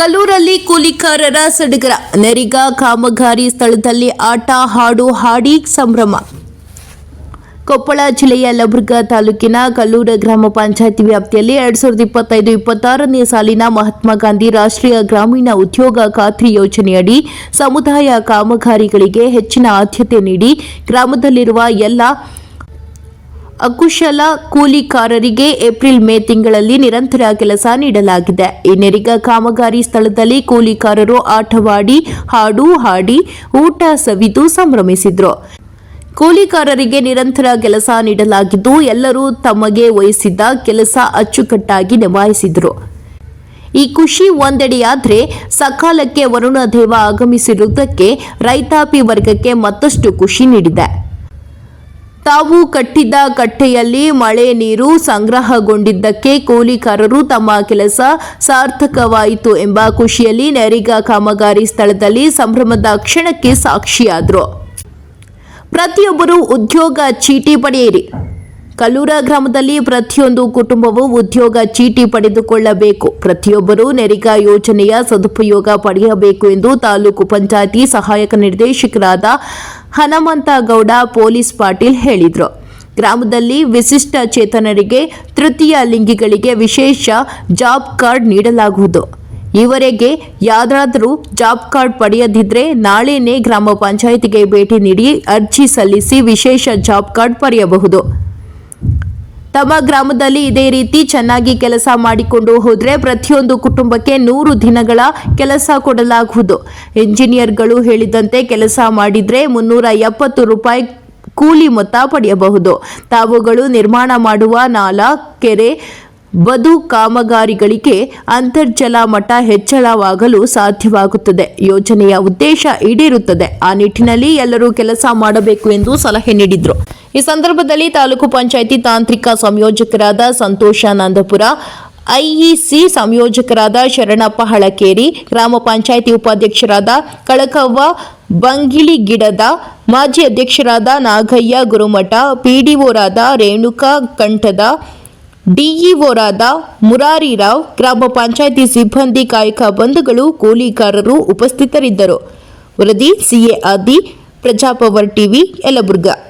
ಕಲ್ಲೂರಲ್ಲಿ ಕೂಲಿಕಾರರ ಸಡಗರ. ನೆರಿಗಾ ಕಾಮಗಾರಿ ಸ್ಥಳದಲ್ಲಿ ಆಟ, ಹಾಡು, ಹಾಡಿ ಸಂಭ್ರಮ. ಕೊಪ್ಪಳ ಜಿಲ್ಲೆಯ ಲಬುರ್ಗಾ ತಾಲೂಕಿನ ಕಲ್ಲೂರ ಗ್ರಾಮ ಪಂಚಾಯತಿ ವ್ಯಾಪ್ತಿಯಲ್ಲಿ ಎರಡ್ ಸಾವಿರದ ಇಪ್ಪತ್ತೈದು, ಇಪ್ಪತ್ತಾರನೇ ಸಾಲಿನ ಮಹಾತ್ಮ ಗಾಂಧಿ ರಾಷ್ಟ್ರೀಯ ಗ್ರಾಮೀಣ ಉದ್ಯೋಗ ಖಾತ್ರಿ ಯೋಜನೆಯಡಿ ಸಮುದಾಯ ಕಾಮಗಾರಿಗಳಿಗೆ ಹೆಚ್ಚಿನ ಆದ್ಯತೆ ನೀಡಿ ಗ್ರಾಮದಲ್ಲಿರುವ ಎಲ್ಲ ಅಕುಶಲ ಕೂಲಿಕಾರರಿಗೆ ಏಪ್ರಿಲ್ ಮೇ ತಿಂಗಳಲ್ಲಿ ನಿರಂತರ ಕೆಲಸ ನೀಡಲಾಗಿದೆ. ಈ ನೆರಿಗ ಕಾಮಗಾರಿ ಸ್ಥಳದಲ್ಲಿ ಕೂಲಿಕಾರರು ಆಟವಾಡಿ, ಹಾಡು ಹಾಡಿ, ಊಟ ಸವಿದು ಸಂಭ್ರಮಿಸಿದ್ರು. ಕೂಲಿಕಾರರಿಗೆ ನಿರಂತರ ಕೆಲಸ ನೀಡಲಾಗಿದ್ದು, ಎಲ್ಲರೂ ತಮಗೆ ವಹಿಸಿದ್ದ ಕೆಲಸ ಅಚ್ಚುಕಟ್ಟಾಗಿ ನಿಭಾಯಿಸಿದ್ರು. ಈ ಖುಷಿ ಒಂದೆಡೆಯಾದ್ರೆ, ಸಕಾಲಕ್ಕೆ ವರುಣ ದೇವ ಆಗಮಿಸಿರುವುದಕ್ಕೆ ರೈತಾಪಿ ವರ್ಗಕ್ಕೆ ಮತ್ತಷ್ಟು ಖುಷಿ ನೀಡಿದೆ. ತಾವು ಕಟ್ಟಿದ್ದ ಕಟ್ಟೆಯಲ್ಲಿ ಮಳೆ ನೀರು ಸಂಗ್ರಹಗೊಂಡಿದ್ದಕ್ಕೆ ಕೂಲಿಕಾರರು ತಮ್ಮ ಕೆಲಸ ಸಾರ್ಥಕವಾಯಿತು ಎಂಬ ಖುಷಿಯಲ್ಲಿ ನರೇಗಾ ಕಾಮಗಾರಿ ಸ್ಥಳದಲ್ಲಿ ಸಂಭ್ರಮದ ಕ್ಷಣಕ್ಕೆ ಸಾಕ್ಷಿಯಾದರು. ಪ್ರತಿಯೊಬ್ಬರು ಉದ್ಯೋಗ ಚೀಟಿ ಪಡೆಯಿರಿ. ಕಲ್ಲೂರ ಗ್ರಾಮದಲ್ಲಿ ಪ್ರತಿಯೊಂದು ಕುಟುಂಬವು ಉದ್ಯೋಗ ಚೀಟಿ ಪಡೆದುಕೊಳ್ಳಬೇಕು. ಪ್ರತಿಯೊಬ್ಬರೂ ನೆರಿಗಾ ಯೋಜನೆಯ ಸದುಪಯೋಗ ಪಡೆಯಬೇಕು ಎಂದು ತಾಲೂಕು ಪಂಚಾಯಿತಿ ಸಹಾಯಕ ನಿರ್ದೇಶಕರಾದ ಹನುಮಂತಗೌಡ ಪೊಲೀಸ್ ಪಾಟೀಲ್ ಹೇಳಿದರು. ಗ್ರಾಮದಲ್ಲಿ ವಿಶಿಷ್ಟ ಚೇತನರಿಗೆ ತೃತೀಯ ಲಿಂಗಿಗಳಿಗೆ ವಿಶೇಷ ಜಾಬ್ ಕಾರ್ಡ್ ನೀಡಲಾಗುವುದು. ಈವರೆಗೆ ಯಾರಾದರೂ ಜಾಬ್ ಕಾರ್ಡ್ ಪಡೆಯದಿದ್ರೆ ನಾಳೆನೇ ಗ್ರಾಮ ಪಂಚಾಯಿತಿಗೆ ಭೇಟಿ ನೀಡಿ ಅರ್ಜಿ ಸಲ್ಲಿಸಿ ವಿಶೇಷ ಜಾಬ್ ಕಾರ್ಡ್ ಪಡೆಯಬಹುದು. ತಮ್ಮ ಗ್ರಾಮದಲ್ಲಿ ಇದೇ ರೀತಿ ಚೆನ್ನಾಗಿ ಕೆಲಸ ಮಾಡಿಕೊಂಡು ಹೋದರೆ ಪ್ರತಿಯೊಂದು ಕುಟುಂಬಕ್ಕೆ ನೂರು ದಿನಗಳ ಕೆಲಸ ಕೊಡಲಾಗುವುದು. ಇಂಜಿನಿಯರ್ಗಳು ಹೇಳಿದಂತೆ ಕೆಲಸ ಮಾಡಿದ್ರೆ ಮುನ್ನೂರ ಎಪ್ಪತ್ತು ರೂಪಾಯಿ ಕೂಲಿ ಮೊತ್ತ ಪಡೆಯಬಹುದು. ತಾವುಗಳು ನಿರ್ಮಾಣ ಮಾಡುವ ನಾಲ ಕೆರೆ ಬದು ಕಾಮಗಾರಿಗಳಿಗೆ ಅಂತರ್ಜಲ ಮಟ್ಟ ಹೆಚ್ಚಳವಾಗಲು ಸಾಧ್ಯವಾಗುತ್ತದೆ. ಯೋಜನೆಯ ಉದ್ದೇಶ ಈಡೇರುತ್ತದೆ. ಆ ನಿಟ್ಟಿನಲ್ಲಿ ಎಲ್ಲರೂ ಕೆಲಸ ಮಾಡಬೇಕು ಎಂದು ಸಲಹೆ ನೀಡಿದರು. ಈ ಸಂದರ್ಭದಲ್ಲಿ ತಾಲೂಕು ಪಂಚಾಯಿತಿ ತಾಂತ್ರಿಕ ಸಂಯೋಜಕರಾದ ಸಂತೋಷ ನಂದಪುರ, ಐಇಸಿ ಸಂಯೋಜಕರಾದ ಶರಣಪ್ಪ ಹಳಕೇರಿ ಗ್ರಾಮ ಪಂಚಾಯಿತಿ ಉಪಾಧ್ಯಕ್ಷರಾದ ಕಳಕವ್ವ ಬಂಗಿಳಿಗಿಡದ ಮಾಜಿ ಅಧ್ಯಕ್ಷರಾದ ನಾಗಯ್ಯ ಗುರುಮಠ, ಪಿಡಿಒರಾದ ರೇಣುಕಾ ಕಂಠದ ಡಿಇಒರಾದ ಮುರಾರಿರಾವ್ ಗ್ರಾಮ ಪಂಚಾಯಿತಿ ಸಿಬ್ಬಂದಿ ಕಾಯಕ ಬಂಧುಗಳು ಕೂಲಿಕಾರರು ಉಪಸ್ಥಿತರಿದ್ದರು. ವರದಿ ಸಿಎ ಆದಿ, ಪ್ರಜಾಪವರ್ ಟಿವಿ, ಯಲಬುರ್ಗಾ.